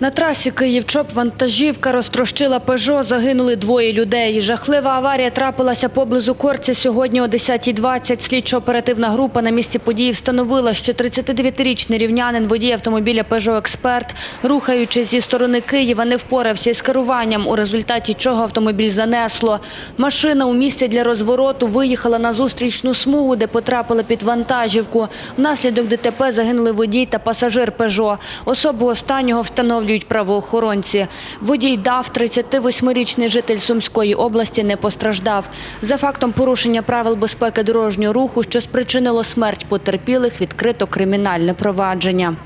На трасі Київ-Чоп вантажівка розтрощила Пежо, загинули двоє людей. Жахлива аварія трапилася поблизу Корці сьогодні о 10.20. Слідчо-оперативна група на місці події встановила, що 39-річний рівнянин водій автомобіля Пежо Експерт, рухаючись зі сторони Києва, не впорався із керуванням, у результаті чого автомобіль занесло. Машина у місці для розвороту виїхала на зустрічну смугу, де потрапила під вантажівку. Внаслідок ДТП загинули водій та пасажир Пежо. Особу останнього встановлюють правоохоронці. Водій ДАВ, 38-річний житель Сумської області, не постраждав. За фактом порушення правил безпеки дорожнього руху, що спричинило смерть потерпілих, відкрито кримінальне провадження.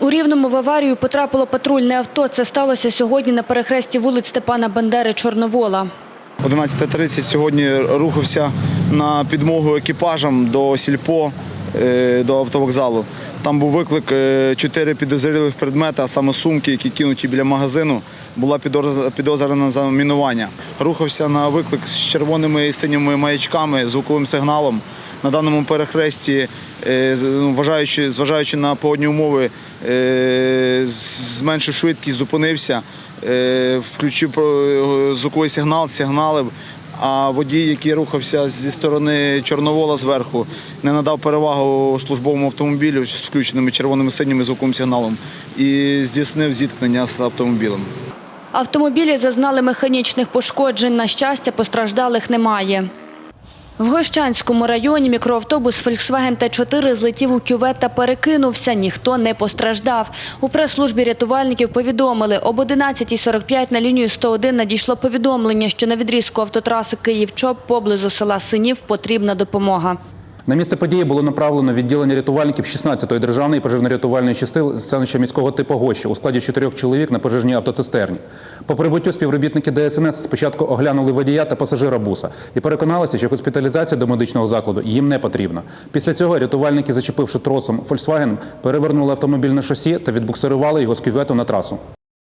У Рівному в аварію потрапило патрульне авто. Це сталося сьогодні на перехресті вулиць Степана Бандери Чорновола. 11.30 сьогодні рухався на підмогу екіпажам до Сільпо, до автовокзалу. Там був виклик е, чотири підозрілих предмети, а саме сумки, які кинуті біля магазину. Була підозра- підозра на замінування. Рухався на виклик з червоними і синіми маячками, звуковим сигналом. На даному перехресті, е, ну, вважаючи, зважаючи на погодні умови, е, зменшив швидкість, зупинився, е, включив звуковий сигнал, сигналив. А водій, який рухався зі сторони Чорновола зверху, не надав перевагу службовому автомобілю з включеними червоними синіми звуковим сигналом і здійснив зіткнення з автомобілем. Автомобілі зазнали механічних пошкоджень. На щастя, постраждалих немає. В Гощанському районі мікроавтобус Volkswagen Т4 злетів у кювет та перекинувся. Ніхто не постраждав. У прес-службі рятувальників повідомили, об 11.45 на лінію 101 надійшло повідомлення, що на відрізку автотраси Київ-Чоп поблизу села Синів потрібна допомога. На місце події було направлено відділення рятувальників 16-ї державної пожежно-рятувальної частини селища міського типу Гоща у складі чотирьох чоловік на пожежній автоцистерні. По прибуттю співробітники ДСНС спочатку оглянули водія та пасажира буса і переконалися, що госпіталізація до медичного закладу їм не потрібна. Після цього рятувальники, зачепивши тросом Volkswagen, перевернули автомобіль на шосі та відбуксирували його з кювету на трасу.